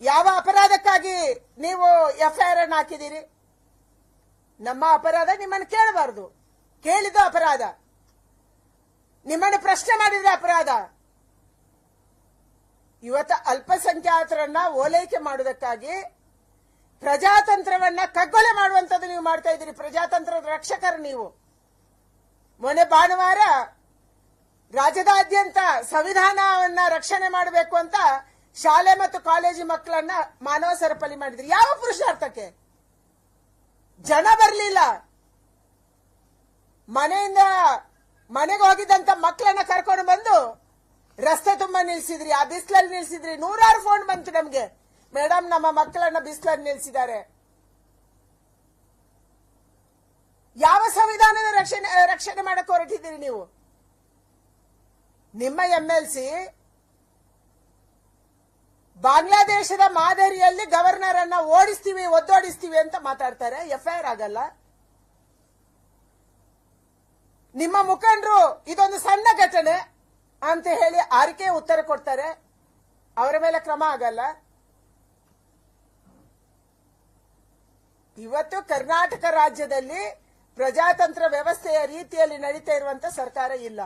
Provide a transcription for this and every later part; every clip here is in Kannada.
ಯಾವ ಅಪರಾಧಕ್ಕಾಗಿ ನೀವು ಎಫ್ಐಆರ್ ಅನ್ನು ಹಾಕಿದ್ದೀರಿ? ನಮ್ಮ ಅಪರಾಧ ನಿಮ್ಮನ್ನು ಕೇಳಬಾರದು. ಕೇಳಿದ ಅಪರಾಧ. ನಿಮ್ಮನ್ನು ಪ್ರಶ್ನೆ ಮಾಡಿದ್ರೆ ಅಪರಾಧ. ಇವತ್ತು ಅಲ್ಪಸಂಖ್ಯಾತರನ್ನ ಓಲೈಕೆ ಮಾಡುವುದಕ್ಕಾಗಿ ಪ್ರಜಾತಂತ್ರವನ್ನ ಕಗ್ಗೊಲೆ ಮಾಡುವಂತದ್ದು ನೀವು ಮಾಡ್ತಾ ಇದ್ದೀರಿ. ಪ್ರಜಾತಂತ್ರದ ರಕ್ಷಕರು ನೀವು. ಮೊನ್ನೆ ಭಾನುವಾರ ರಾಜ್ಯದಾದ್ಯಂತ ಸಂವಿಧಾನವನ್ನ ರಕ್ಷಣೆ ಮಾಡಬೇಕು ಅಂತ ಶಾಲೆ ಮತ್ತು ಕಾಲೇಜು ಮಕ್ಕಳನ್ನ ಮಾನವ ಸರಪಳಿ ಮಾಡಿದ್ರಿ. ಯಾವ ಪುರುಷಾರ್ಥಕ್ಕೆ? ಜನ ಬರಲಿಲ್ಲ. ಮನೆಯಿಂದ ಮನೆಗೆ ಹೋಗಿದ್ದಂತ ಮಕ್ಕಳನ್ನ ಕರ್ಕೊಂಡು ಬಂದು ರಸ್ತೆ ತುಂಬಾ ನಿಲ್ಸಿದ್ರಿ. ಆ ಬಿಸಿಲಲ್ಲಿ ನಿಲ್ಸಿದ್ರಿ. ನೂರಾರು ಫೋನ್ ಬಂತು ನಮ್ಗೆ. ಮೇಡಮ್ ನಮ್ಮ ಮಕ್ಕಳನ್ನ ಬಿಸಿಲಲ್ಲಿ ನಿಲ್ಸಿದ್ದಾರೆ. ಯಾವ ಸಂವಿಧಾನದ ರಕ್ಷಣೆ ರಕ್ಷಣೆ ಮಾಡಕ್ಕೆ ಹೊರಟಿದ್ದೀರಿ ನೀವು? ನಿಮ್ಮ ಎಂಎಲ್ಸಿ ಬಾಂಗ್ಲಾದೇಶದ ಮಾದರಿಯಲ್ಲಿ ಗವರ್ನರ್ ಅನ್ನ ಓಡಿಸ್ತೀವಿ, ಒದ್ದೋಡಿಸ್ತೀವಿ ಅಂತ ಮಾತಾಡ್ತಾರೆ. ಎಫ್ಐಆರ್ ಆಗಲ್ಲ. ನಿಮ್ಮ ಮುಖಂಡರು ಇದೊಂದು ಸಣ್ಣ ಘಟನೆ ಅಂತ ಹೇಳಿ ಆರಿಕೆ ಉತ್ತರ ಕೊಡ್ತಾರೆ. ಅವರ ಮೇಲೆ ಕ್ರಮ ಆಗಲ್ಲ. ಇವತ್ತು ಕರ್ನಾಟಕ ರಾಜ್ಯದಲ್ಲಿ ಪ್ರಜಾತಂತ್ರ ವ್ಯವಸ್ಥೆಯ ರೀತಿಯಲ್ಲಿ ನಡೀತಾ ಇರುವಂತ ಸರ್ಕಾರ ಇಲ್ಲ.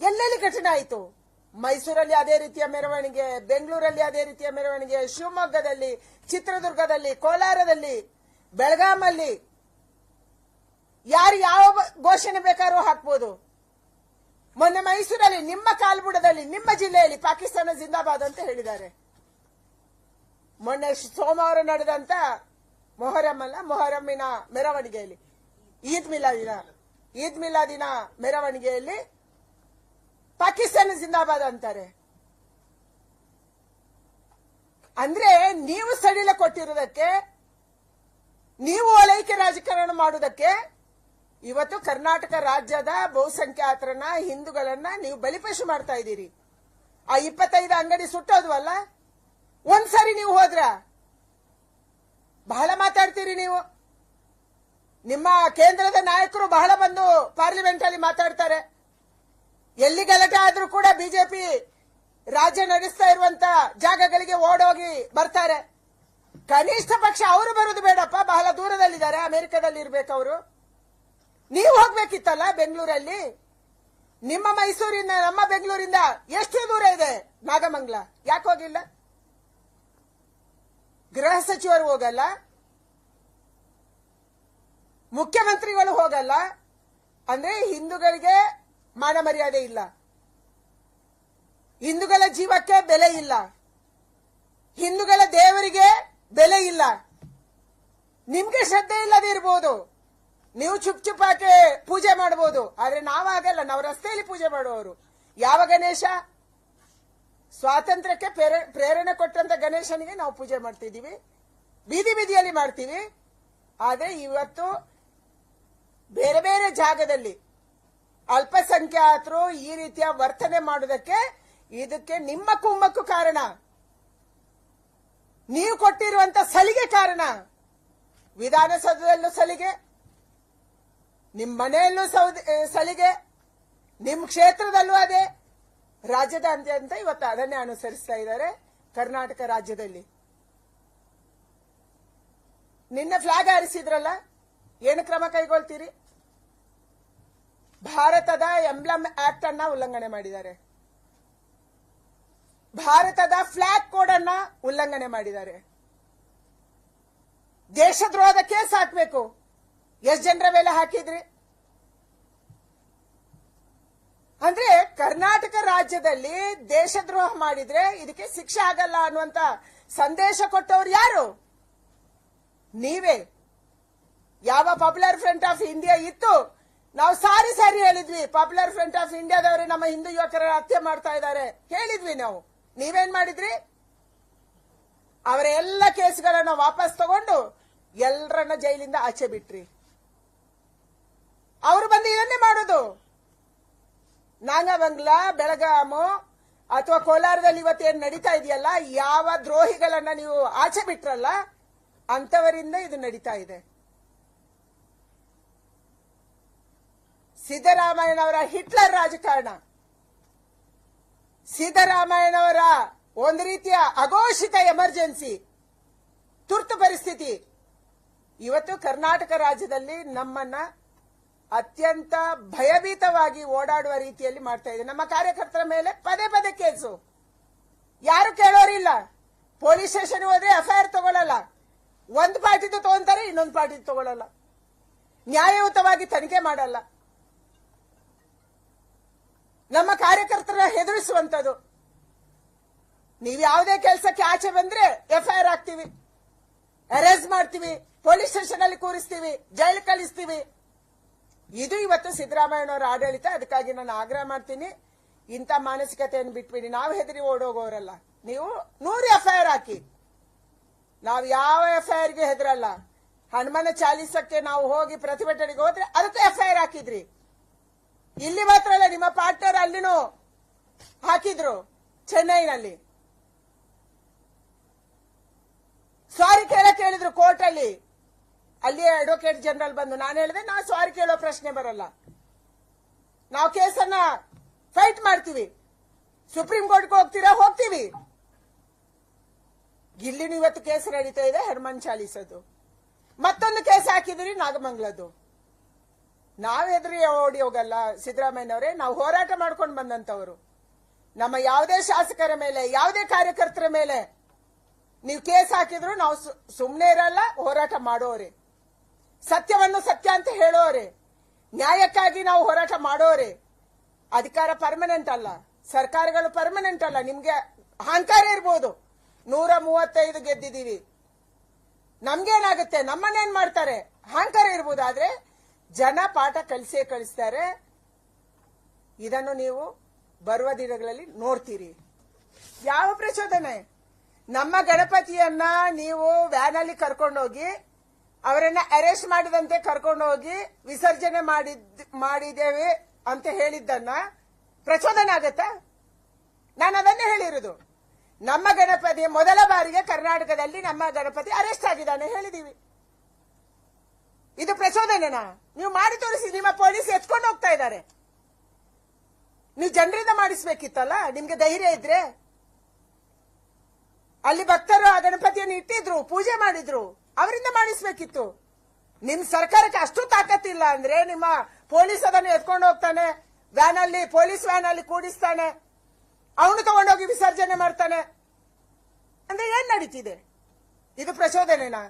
ಎಲ್ಲೆಲ್ಲಿ ಘಟನೆ ಆಯಿತು? ಮೈಸೂರಲ್ಲಿ ಅದೇ ರೀತಿಯ ಮೆರವಣಿಗೆ, ಬೆಂಗಳೂರಲ್ಲಿ ಅದೇ ರೀತಿಯ ಮೆರವಣಿಗೆ, ಶಿವಮೊಗ್ಗದಲ್ಲಿ, ಚಿತ್ರದುರ್ಗದಲ್ಲಿ, ಕೋಲಾರದಲ್ಲಿ ಬೆಳಗಾಮಲ್ಲಿ ಯಾರು ಯಾವ ಘೋಷಣೆ ಬೇಕಾದ್ರೂ ಹಾಕ್ಬೋದು. ಮೊನ್ನೆ ಮೈಸೂರಲ್ಲಿ, ನಿಮ್ಮ ಕಾಲ್ಬುಡದಲ್ಲಿ, ನಿಮ್ಮ ಜಿಲ್ಲೆಯಲ್ಲಿ ಪಾಕಿಸ್ತಾನ ಜಿಂದಾಬಾದ್ ಅಂತ ಹೇಳಿದ್ದಾರೆ. ಮೊನ್ನೆ ಸೋಮವಾರ ನಡೆದಂತ ಮೊಹರಂ ಅಲ್ಲ ಮೊಹರಮ್ಮಿನ ಮೆರವಣಿಗೆಯಲ್ಲಿ, ಈದ್ ಮಿಲಾದಿನ ಈದ್ ಮಿಲಾದಿನ ಮೆರವಣಿಗೆಯಲ್ಲಿ ಪಾಕಿಸ್ತಾನ ಜಿಂದಾಬಾದ್ ಅಂತಾರೆ. ಅಂದ್ರೆ ನೀವು ಸಡಿಲ ಕೊಟ್ಟಿರೋದಕ್ಕೆ ನೀವು ಓಲೈಕೆ ರಾಜಕಾರಣ ಮಾಡುವುದಕ್ಕೆ, ಇವತ್ತು ಕರ್ನಾಟಕ ರಾಜ್ಯದ ಬಹುಸಂಖ್ಯಾತರನ್ನ, ಹಿಂದೂಗಳನ್ನ ನೀವು ಬಲಿಪಶು ಮಾಡ್ತಾ ಇದ್ದೀರಿ. ಆ ಇಪ್ಪತ್ತೈದು ಅಂಗಡಿ ಸುಟ್ಟೋದ್ವಲ್ಲ? ಒಂದ್ಸರಿ ನೀವು ಹೋದ್ರ? ಬಹಳ ಮಾತಾಡ್ತೀರಿ ನೀವು. ನಿಮ್ಮ ಕೇಂದ್ರದ ನಾಯಕರು ಬಹಳ ಬಂದು ಪಾರ್ಲಿಮೆಂಟ್ ಅಲ್ಲಿ ಮಾತಾಡ್ತಾರೆ. ಎಲ್ಲಿ ಗಲಾಟೆ ಆದ್ರೂ ಕೂಡ ಬಿಜೆಪಿ ರಾಜ್ಯ ನಡೆಸ್ತಾ ಇರುವಂತ ಜಾಗಗಳಿಗೆ ಓಡೋಗಿ ಬರ್ತಾರೆ. ಕನಿಷ್ಠ ಪಕ್ಷ ಅವರು ಬರೋದು ಬೇಡಪ್ಪ. ಬಹಳ ದೂರದಲ್ಲಿದ್ದಾರೆ. ಅಮೆರಿಕದಲ್ಲಿ ಇರ್ಬೇಕು ಅವರು. ನೀವು ಹೋಗ್ಬೇಕಿತ್ತಲ್ಲ ಬೆಂಗಳೂರಲ್ಲಿ? ನಿಮ್ಮ ಮೈಸೂರಿಂದ, ನಮ್ಮ ಬೆಂಗಳೂರಿಂದ ಎಷ್ಟು ದೂರ ಇದೆ? ನಾಗಮಂಗ್ಲ. ಯಾಕೆ ಹೋಗಿಲ್ಲ? ಗೃಹ ಸಚಿವರು ಹೋಗಲ್ಲ. ಮುಖ್ಯಮಂತ್ರಿಗಳು ಹೋಗಲ್ಲ. ಅಂದ್ರೆ ಹಿಂದೂಗಳಿಗೆ ಮಾನ ಮರ್ಯಾದೆ ಇಲ್ಲ. ಹಿಂದೂಗಳ ಜೀವಕ್ಕೆ ಬೆಲೆ ಇಲ್ಲ. ಹಿಂದೂಗಳ ದೇವರಿಗೆ ಬೆಲೆ ಇಲ್ಲ. ನಿಮ್ಗೆ ಶ್ರದ್ಧೆ ಇಲ್ಲದೆ ಇರ್ಬೋದು. ನೀವು ಚುಪ್ ಚುಪ್ಪಾಕೆ ಪೂಜೆ ಮಾಡಬಹುದು ಆದ್ರೆ ನಾವಾಗಲ್ಲ ನಾವು ರಸ್ತೆಯಲ್ಲಿ ಪೂಜೆ ಮಾಡುವವರು. ಯಾವ ಗಣೇಶ? ಸ್ವಾತಂತ್ರ್ಯಕ್ಕೆ ಪ್ರೇರ- ಪ್ರೇರಣೆ ಕೊಟ್ಟಂತ ಗಣೇಶನಿಗೆ ನಾವು ಪೂಜೆ ಮಾಡ್ತಿದ್ದೀವಿ. ಬೀದಿ ಬೀದಿಯಲ್ಲಿ ಮಾಡ್ತೀವಿ. ಆದ್ರೆ ಇವತ್ತು ಬೇರೆ ಬೇರೆ ಜಾಗದಲ್ಲಿ ಅಲ್ಪಸಂಖ್ಯಾತರು ಈ ರೀತಿಯ ವರ್ತನೆ ಮಾಡೋದಕ್ಕೆ ಇದಕ್ಕೆ ನಿಮ್ಮ ಕುಮ್ಮಕ್ಕು ಕಾರಣ. ನೀವು ಕೊಟ್ಟಿರುವಂತ ಸಲಿಗೆ ಕಾರಣ. ವಿಧಾನಸೌಧದಲ್ಲೂ ಸಲಿಗೆ ನಿಮ್ಮ ಮನೆಯಲ್ಲೂ ಸಲಿಗೆ ನಿಮ್ಮ ಕ್ಷೇತ್ರದಲ್ಲೂ ಅದೇ. ರಾಜ್ಯದಾದ್ಯಂತ ಇವತ್ತು ಅದನ್ನೇ ಅನುಸರಿಸ್ತಾ ಇದ್ದಾರೆ ಕರ್ನಾಟಕ ರಾಜ್ಯದಲ್ಲಿ. ನಿನ್ನೆ ಫ್ಲಾಗ್ ಹಾರಿಸಿದ್ರಲ್ಲ, ಏನು ಕ್ರಮ ಕೈಗೊಳ್ತೀರಿ? ಭಾರತದ ಎಂಬ್ಲಮ್ ಆಕ್ಟ್ ಅನ್ನ ಉಲ್ಲಂಘನೆ ಮಾಡಿದ್ದಾರೆ. ಭಾರತದ ಫ್ಲಾಗ್ ಕೋಡ್ ಅನ್ನ ಉಲ್ಲಂಘನೆ ಮಾಡಿದ್ದಾರೆ. ದೇಶದ್ರೋಹದ ಕೇಸ್ ಹಾಕಬೇಕು. ಎಷ್ಟು ಜನರ ಮೇಲೆ ಹಾಕಿದ್ರಿ? ಅಂದ್ರೆ ಕರ್ನಾಟಕ ರಾಜ್ಯದಲ್ಲಿ ದೇಶದ್ರೋಹ ಮಾಡಿದ್ರೆ ಇದಕ್ಕೆ ಶಿಕ್ಷೆ ಆಗಲ್ಲ ಅನ್ನುವಂತ ಸಂದೇಶ ಕೊಟ್ಟವ್ರು ಯಾರು? ನೀವೇ. ಯಾವ ಪಾಪ್ಯುಲರ್ ಫ್ರಂಟ್ ಆಫ್ ಇಂಡಿಯಾ ಇತ್ತು. ನಾವು ಸಾರಿ ಸಾರಿ ಹೇಳಿದ್ವಿ. ಪಾಪ್ಯುಲರ್ ಫ್ರಂಟ್ ಆಫ್ ಇಂಡಿಯಾದವರು ನಮ್ಮ ಹಿಂದೂ ಯುವಕರ ಹತ್ಯೆ ಮಾಡ್ತಾ ಇದ್ದಾರೆ. ಹೇಳಿದ್ವಿ ನಾವು. ನೀವೇನ್ ಮಾಡಿದ್ರಿ? ಅವರ ಎಲ್ಲ ಕೇಸ್ಗಳನ್ನ ವಾಪಸ್ ತಗೊಂಡು ಎಲ್ಲರನ್ನ ಜೈಲಿಂದ ಆಚೆ ಬಿಟ್ರಿ. ಅವರು ಬಂದು ಇದನ್ನೇ ಮಾಡೋದು. ನಾಗಬಂಗ್ಲಾ, ಬೆಳಗಾಮು ಅಥವಾ ಕೋಲಾರದಲ್ಲಿ ಇವತ್ತೇನು ನಡೀತಾ ಇದೆಯಲ್ಲ, ಯಾವ ದ್ರೋಹಿಗಳನ್ನ ನೀವು ಆಚೆ ಬಿಟ್ರಲ್ಲ ಅಂತವರಿಂದ ಇದು ನಡೀತಾ ಇದೆ. ಸಿದ್ದರಾಮಯ್ಯನವರ ಹಿಟ್ಲರ್ ರಾಜಕಾರಣ. ಸಿದ್ದರಾಮಯ್ಯನವರ ಒಂದು ರೀತಿಯ ಅಘೋಷಿತ ಎಮರ್ಜೆನ್ಸಿ, ತುರ್ತು ಪರಿಸ್ಥಿತಿ. ಇವತ್ತು ಕರ್ನಾಟಕ ರಾಜ್ಯದಲ್ಲಿ ನಮ್ಮನ್ನ ಅತ್ಯಂತ ಭಯಭೀತವಾಗಿ ಓಡಾಡುವ ರೀತಿಯಲ್ಲಿ ಮಾಡ್ತಾ ಇದೆ. ನಮ್ಮ ಕಾರ್ಯಕರ್ತರ ಮೇಲೆ ಪದೇ ಪದೇ ಕೇಸು. ಯಾರು ಕೇಳೋರಿಲ್ಲ. ಪೊಲೀಸ್ ಸ್ಟೇಷನ್ ಹೋದ್ರೆ ಎಫ್ಐಆರ್ ತಗೊಳ್ಳಲ್ಲ ಒಂದು ಪಾರ್ಟಿದು ತಗೊಂತಾರೆ, ಇನ್ನೊಂದು ಪಾರ್ಟಿದು ತಗೊಳ್ಳಲ್ಲ ನ್ಯಾಯಯುತವಾಗಿ ತನಿಖೆ ಮಾಡಲ್ಲ. ನಮ್ಮ ಕಾರ್ಯಕರ್ತರ ಹೆದರಿಸುವಂತದ್ದು ನೀವು ಯಾವುದೇ ಕೆಲಸಕ್ಕೆ ಆಚೆ ಬಂದ್ರೆ ಎಫ್ಐಆರ್ ಹಾಕ್ತೀವಿ, ಅರೆಸ್ಟ್ ಮಾಡ್ತೀವಿ, ಪೊಲೀಸ್ ಸ್ಟೇಷನ್ ಅಲ್ಲಿ ಕೂರಿಸ್ತೀವಿ, ಜೈಲು ಕಳಿಸ್ತೀವಿ. ಇದು ಇವತ್ತು ಸಿದ್ದರಾಮಯ್ಯನವರ ಆಡಳಿತ, ಅದಕ್ಕಾಗಿ ನಾನು ಆಗ್ರಹ ಮಾಡ್ತೀನಿ. ಇಂಥ ಮಾನಸಿಕತೆಯನ್ನು ಬಿಟ್ಬಿಡಿ. ನಾವು ಹೆದರಿ ಓಡೋಗೋರಲ್ಲ. ನೀವು ನೂರು ಎಫ್ಐಆರ್ ಹಾಕಿ. ನಾವು ಯಾವ ಎಫ್ಐಆರ್ಗೆ ಹೆದರಲ್ಲ. ಹನುಮನ ಚಾಲೀಸಕ್ಕೆ ನಾವು ಹೋಗಿ ಪ್ರತಿಭಟನೆಗೆ ಹೋದ್ರೆ ಅದಕ್ಕೂ ಎಫ್ಐಆರ್ ಹಾಕಿದ್ರಿ. ಇಲ್ಲಿ ಮಾತ್ರ ಅಲ್ಲ, ನಿಮ್ಮ ಪಾರ್ಟ್ನರ್ ಅಲ್ಲಿನೂ ಹಾಕಿದ್ರು, ಚೆನ್ನೈನಲ್ಲಿ. ಸಾರಿ ಕೇಳಕ್ ಕೇಳಿದ್ರು ಕೋರ್ಟ್ ಅಲ್ಲಿ ಅಲ್ಲಿ ಅಡ್ವೊಕೇಟ್ ಜನರಲ್ ಬಂದು. ನಾನು ಹೇಳಿದೆ ನಾ ಸಾರಿ ಕೇಳೋ ಪ್ರಶ್ನೆ ಬರಲ್ಲ. ನಾವು ಕೇಸನ್ನ ಫೈಟ್ ಮಾಡ್ತೀವಿ. ಸುಪ್ರೀಂ ಕೋರ್ಟ್ಗೆ ಹೋಗ್ತೀರಾ? ಹೋಗ್ತೀವಿ. ಇಲ್ಲಿನೂ ಇವತ್ತು ಕೇಸ್ ನಡೀತಾ ಇದೆ ಹನುಮಾನ್ ಚಾಲೀಸದು ಮತ್ತೊಂದು ಕೇಸ್ ಹಾಕಿದಿರಿ ನಾಗಮಂಗಲದ್ದು. ನಾವ್ ಎದ್ರಿ ಓಡಿ ಹೋಗಲ್ಲ, ಸಿದ್ದರಾಮಯ್ಯನವರೇ, ನಾವು ಹೋರಾಟ ಮಾಡ್ಕೊಂಡು ಬಂದಂತವರು ನಮ್ಮ ಯಾವುದೇ ಶಾಸಕರ ಮೇಲೆ, ಯಾವುದೇ ಕಾರ್ಯಕರ್ತರ ಮೇಲೆ ನೀವು ಕೇಸ್ ಹಾಕಿದ್ರು ನಾವು ಸುಮ್ಮನೆ ಇರಲ್ಲ, ಹೋರಾಟ ಮಾಡೋರೆ. ಸತ್ಯವನ್ನು ಸತ್ಯ ಅಂತ ಹೇಳೋರೆ. ನ್ಯಾಯಕ್ಕಾಗಿ ನಾವು ಹೋರಾಟ ಮಾಡೋರೆ. ಅಧಿಕಾರ ಪರ್ಮನೆಂಟ್ ಅಲ್ಲ. ಸರ್ಕಾರಗಳು ಪರ್ಮನೆಂಟ್ ಅಲ್ಲ. ನಿಮ್ಗೆ ಅಹಂಕಾರ ಇರ್ಬೋದು. ನೂರ ಮೂವತ್ತೈದು ಗೆದ್ದಿದ್ದೀವಿ. ನಮ್ಗೇನಾಗುತ್ತೆ? ನಮ್ಮನ್ನೇನ್ ಮಾಡ್ತಾರೆ? ಅಹಂಕಾರ ಇರ್ಬೋದು. ಆದ್ರೆ ಜನ ಪಾಠ ಕಲಿಸೇ ಕಳಿಸ್ತಾರೆ ಇದನ್ನು ನೀವು ಬರುವ ದಿನಗಳಲ್ಲಿ ನೋಡ್ತೀರಿ. ಯಾವ ಪ್ರಚೋದನೆ? ನಮ್ಮ ಗಣಪತಿಯನ್ನ ನೀವು ವ್ಯಾನ್ ಅಲ್ಲಿ ಕರ್ಕೊಂಡೋಗಿ, ಅವರನ್ನ ಅರೆಸ್ಟ್ ಮಾಡಿದಂತೆ ಕರ್ಕೊಂಡೋಗಿ ವಿಸರ್ಜನೆ ಮಾಡಿದ್, ಮಾಡಿದ್ದೇವೆ ಅಂತ ಹೇಳಿದ್ದನ್ನ ಪ್ರಚೋದನೆ ಆಗತ್ತಾ? ನಾನು ಅದನ್ನೇ ಹೇಳಿರೋದು. ನಮ್ಮ ಗಣಪತಿ ಮೊದಲ ಬಾರಿಗೆ ಕರ್ನಾಟಕದಲ್ಲಿ ನಮ್ಮ ಗಣಪತಿ ಅರೆಸ್ಟ್ ಆಗಿದ್ದಾನೆ ಹೇಳಿದೀವಿ ಇದು ಪ್ರಚೋದನೆನಾ? ನೀವು ಮಾಡಿ ತೋರಿಸಿ, ನಿಮ್ಮ ಪೊಲೀಸ್ ಎತ್ಕೊಂಡು ಹೋಗ್ತಾ ಇದ್ದಾರೆ. ನೀವು ಜನರಿಂದ ಮಾಡಿಸ್ಬೇಕಿತ್ತಲ್ಲ? ನಿಮ್ಗೆ ಧೈರ್ಯ ಇದ್ರೆ? ಅಲ್ಲಿ ಭಕ್ತರು ಆ ಗಣಪತಿಯನ್ನು ಇಟ್ಟಿದ್ರು, ಪೂಜೆ ಮಾಡಿದ್ರು, ಅವರಿಂದ ಮಾಡಿಸ್ಬೇಕಿತ್ತು. ನಿಮ್ ಸರ್ಕಾರಕ್ಕೆ ಅಷ್ಟು ತಾಕತ್ತಿಲ್ಲ ಅಂದ್ರೆ ನಿಮ್ಮ ಪೊಲೀಸ್ ಅದನ್ನು ಎತ್ಕೊಂಡು ಹೋಗ್ತಾನೆ ವ್ಯಾನ್ ಅಲ್ಲಿ ಪೊಲೀಸ್ ವ್ಯಾನ್ ಅಲ್ಲಿ ಕೂಡಿಸ್ತಾನೆ, ಅವನು ತಗೊಂಡೋಗಿ ವಿಸರ್ಜನೆ ಮಾಡ್ತಾನೆ. ಅಂದ್ರೆ ಏನ್ ನಡೀತಿದೆ? ಇದು ಪ್ರಚೋದನೆನಾ?